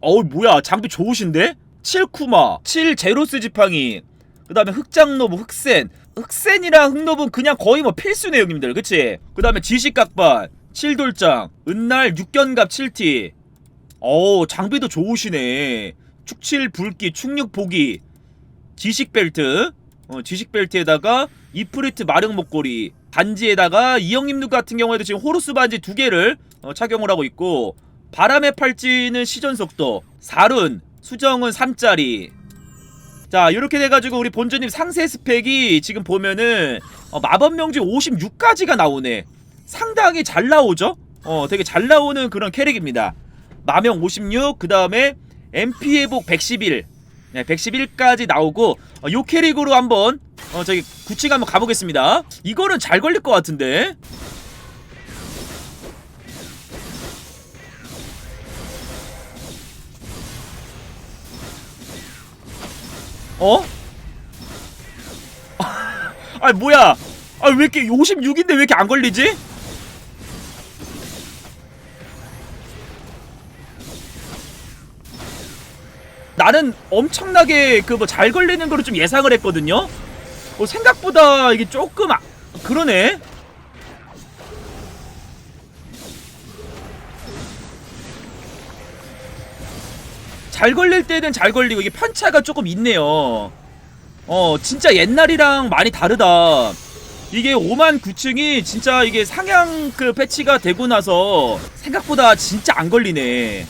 어우 뭐야 장비 좋으신데? 7쿠마 7 제로스 지팡이 그 다음에 흑장노브 흑센 흑센이랑 흑노브는 그냥 거의 뭐 필수네 형님들 그치? 그 다음에 지식각반 7돌장 은날 6견갑 7티 어우 장비도 좋으시네 축칠 불기 축육 보기 지식벨트 어, 지식벨트에다가 이프리트 마력 목걸이 반지에다가 이 형님들 같은 경우에도 지금 호루스 반지 두 개를 어, 착용을 하고 있고 바람의 팔찌는 시전 속도 사룬 수정은 3짜리. 자 이렇게 돼가지고 우리 본주님 상세 스펙이 지금 보면은 어, 마법 명지 56까지가 나오네. 상당히 잘 나오죠? 어 되게 잘 나오는 그런 캐릭입니다. 마명 56 그 다음에 MP 회복 111 네, 111까지 나오고 어, 요 캐릭으로 한번 어 저기 구치가 한번 가보겠습니다. 이거는 잘 걸릴 것 같은데 어? 아 뭐야 아왜 이렇게 56인데 왜 이렇게 안 걸리지? 나는 엄청나게 그 뭐 잘 걸리는 거를 좀 예상을 했거든요. 어, 생각보다 이게 조금 아, 그러네. 잘 걸릴 때는 잘 걸리고 이게 편차가 조금 있네요. 어, 진짜 옛날이랑 많이 다르다. 이게 5만 9층이 진짜 이게 상향 그 패치가 되고 나서 생각보다 진짜 안 걸리네.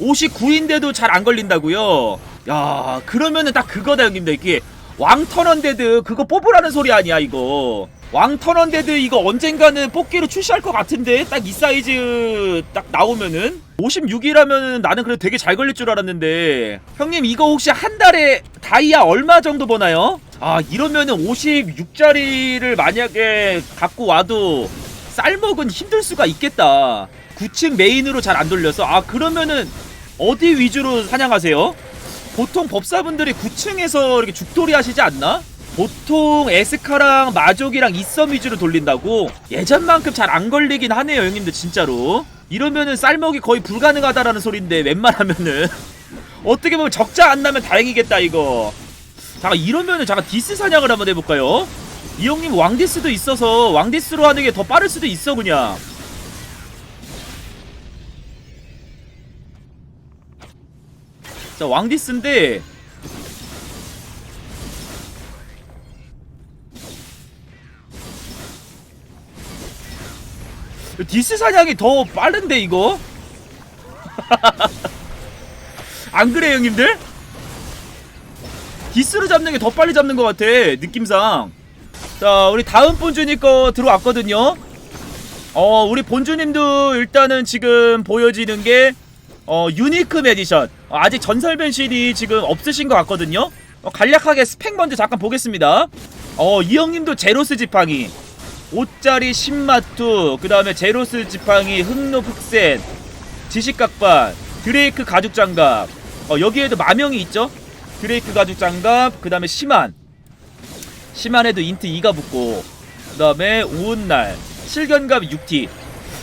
59인데도 잘 안 걸린다고요? 야, 그러면은 딱 그거다 형님들. 이게 왕턴언데드 그거 뽑으라는 소리 아니야 이거. 왕턴언데드 이거 언젠가는 뽑기로 출시할 것 같은데 딱 이 사이즈 딱 나오면은 56이라면 나는 그래도 되게 잘 걸릴 줄 알았는데 형님 이거 혹시 한 달에 다이아 얼마 정도 버나요? 아 이러면은 56짜리를 만약에 갖고 와도 쌀먹은 힘들 수가 있겠다 9층 메인으로 잘 안 돌려서 아 그러면은 어디 위주로 사냥하세요? 보통 법사분들이 9층에서 이렇게 죽돌이 하시지 않나? 보통 에스카랑 마족이랑 이썸 위주로 돌린다고? 예전만큼 잘 안 걸리긴 하네요 형님들 진짜로 이러면은 쌀먹이 거의 불가능하다라는 소린데 웬만하면은. 어떻게 보면 적자 안 나면 다행이겠다 이거. 잠깐 이러면은 잠깐 디스 사냥을 한번 해볼까요? 이 형님 왕디스도 있어서 왕디스로 하는 게 더 빠를 수도 있어 그냥. 자 왕디스인데 디스 사냥이 더 빠른데 이거? 안 그래 형님들? 디스로 잡는 게 더 빨리 잡는 것 같아 느낌상. 자 우리 다음 본주님 거 들어왔거든요. 어 우리 본주님도 일단은 지금 보여지는 게 어, 유니크 에디션. 어, 아직 전설 변신이 지금 없으신 것 같거든요. 어, 간략하게 스펙 먼저 잠깐 보겠습니다. 어, 이 형님도 제로스 지팡이 5짜리 신마투 그 다음에 제로스 지팡이 흑노 흑센 지식각반 드레이크 가죽 장갑. 어, 여기에도 마명이 있죠? 드레이크 가죽 장갑 그 다음에 심한 심한에도 인트 2가 붙고 그 다음에 우은날 실견갑 6T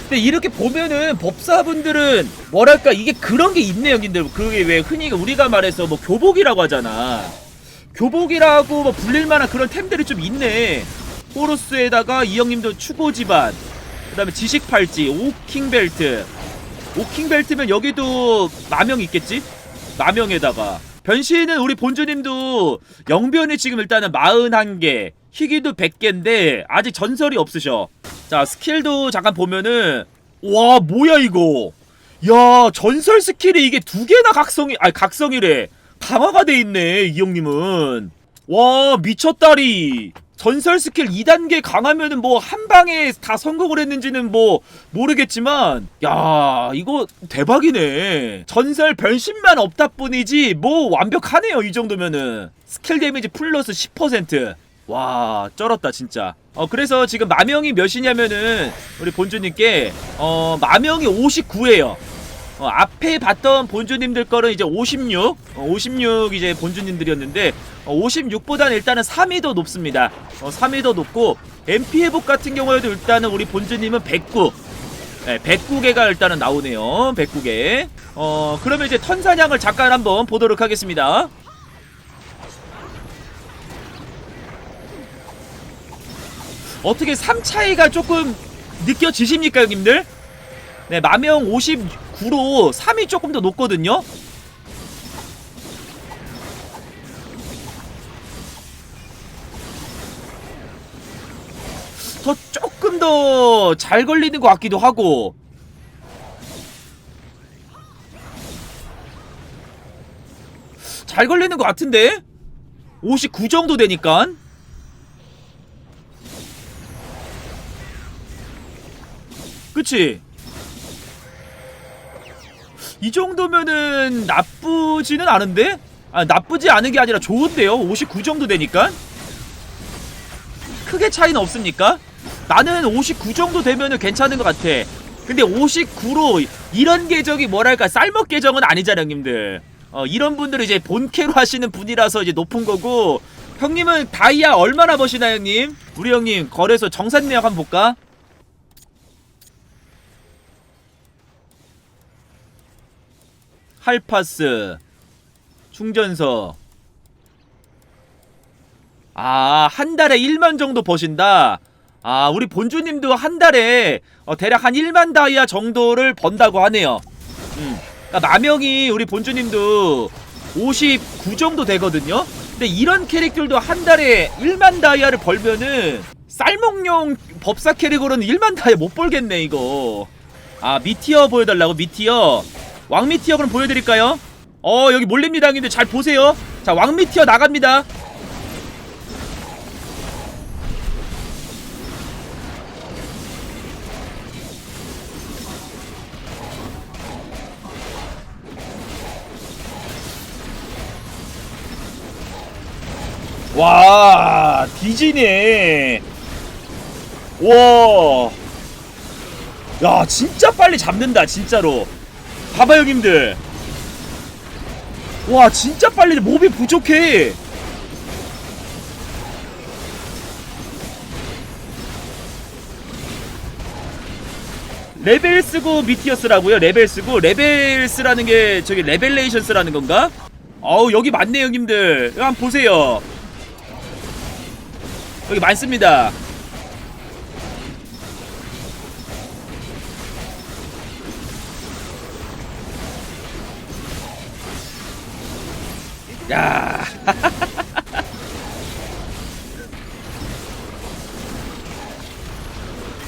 근데 이렇게 보면은 법사분들은 뭐랄까 이게 그런 게 있네 형님들. 그게 왜 흔히 우리가 말해서 뭐 교복이라고 하잖아. 교복이라고 뭐 불릴만한 그런 템들이 좀 있네 호루스에다가 이 형님도 추고 집안. 그 다음에 지식 팔찌 오킹 벨트. 오킹 벨트면 여기도 마명 있겠지? 마명에다가. 변신은 우리 본주님도 영변이 지금 일단은 41개 희귀도 100개인데 아직 전설이 없으셔. 자 스킬도 잠깐 보면은 와 뭐야 이거? 야 전설 스킬이 이게 두 개나 각성이 아니 각성이래. 강화가 돼 있네 이 형님은. 와 미쳤다리 전설 스킬 2단계 강하면은 뭐 한 방에 다 성공을 했는지는 뭐 모르겠지만 야 이거 대박이네. 전설 변신만 없다 뿐이지 뭐 완벽하네요 이 정도면은. 스킬 데미지 플러스 10%와 쩔었다 진짜. 어 그래서 지금 마명이 몇이냐면은 우리 본주님께 어 마명이 59예요 어, 앞에 봤던 본주님들 거는 이제 56, 어, 56 이제 본주님들이었는데 어, 56보다는 일단은 3이 더 높습니다. 어, 3이 더 높고 MP 회복 같은 경우에도 일단은 우리 본주님은 109. 네, 109개가 일단은 나오네요. 109개. 어, 그러면 이제 턴사냥을 잠깐 한번 보도록 하겠습니다. 어떻게 3차이가 조금 느껴지십니까, 형님들? 네, 마명 59로 3이 조금 더 높거든요. 더 조금 더 잘 걸리는 것 같기도 하고. 잘 걸리는 것 같은데? 59 정도 되니까. 그치 이 정도면은 나쁘지는 않은데 아 나쁘지 않은 게 아니라 좋은데요 59 정도 되니까 크게 차이는 없습니까? 나는 59 정도 되면은 괜찮은 것 같아. 근데 59로 이런 계정이 뭐랄까 쌀먹 계정은 아니잖아, 형님들. 어, 이런 분들은 이제 본캐로 하시는 분이라서 이제 높은 거고 형님은 다이아 얼마나 버시나 형님? 우리 형님 거래소 정산 내역 한번 볼까? 할파스 충전소 아, 한 달에 1만 정도 버신다. 아, 우리 본주님도 한 달에 어, 대략 한 1만 다이아 정도를 번다고 하네요. 음. 그러니까 마명이 우리 본주님도 59 정도 되거든요. 근데 이런 캐릭들도 한 달에 1만 다이아를 벌면은 쌀먹용 법사 캐릭으로는 1만 다이아 못 벌겠네, 이거. 아, 미티어 보여달라고? 미티어. 왕미 티어 그럼 보여드릴까요? 어, 여기 몰립니다, 형님들. 잘 보세요. 자, 왕미 티어 나갑니다. 와 뒤지네 와. 야 진짜 빨리 잡는다 진짜로 봐봐 형님들. 와 진짜 빨리 몹이 부족해. 레벨 쓰고 미티어스라고요? 레벨 쓰고? 레벨 쓰라는 게 저기 레벨레이션 쓰라는 건가? 어우 여기 많네 형님들. 한번 보세요. 여기 많습니다. 야.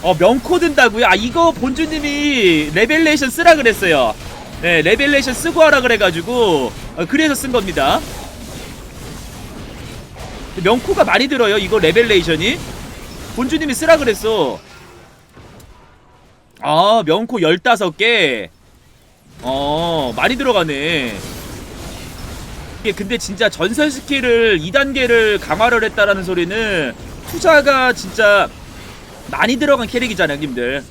어, 명코 든다고요? 아, 이거 본주님이 레벨레이션 쓰라 그랬어요. 네, 레벨레이션 쓰고 하라 그래가지고, 어, 그래서 쓴 겁니다. 명코가 많이 들어요 이거 레벨레이션이 본주님이 쓰라 그랬어 아 명코 15개 어 많이 들어가네 이 게 근데 진짜 전설 스킬을 2단계를 강화를 했다라는 소리는 투자가 진짜 많이 들어간 캐릭이잖아요 형님들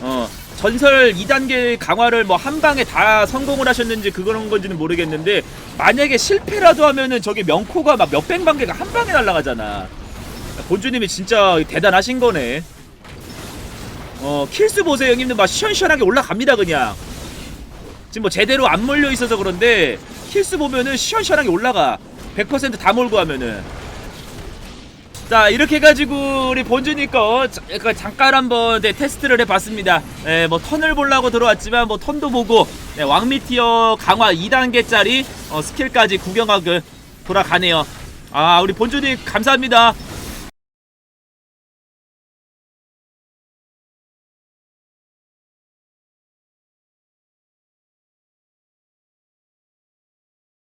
어 전설 2단계 강화를 뭐 한 방에 다 성공을 하셨는지 그런 건지는 모르겠는데 만약에 실패라도 하면은 저게 명코가 막 몇백만 개가 한 방에 날아가잖아. 본주님이 진짜 대단하신 거네. 어 킬수 보세요 형님들 막 시원시원하게 올라갑니다 그냥. 지금 뭐 제대로 안 몰려 있어서 그런데 킬수 보면은 시원시원하게 올라가. 100%다 몰고 하면은. 자 이렇게 해가지고 우리 거 자- 약간 잠깐 한번 네, 테스트를 해봤습니다 네, 뭐 턴을 보려고 들어왔지만 뭐 턴도 보고 네, 왕미티어 강화 2단계짜리 어, 스킬까지 구경하고 돌아가네요 아 우리 본주님 감사합니다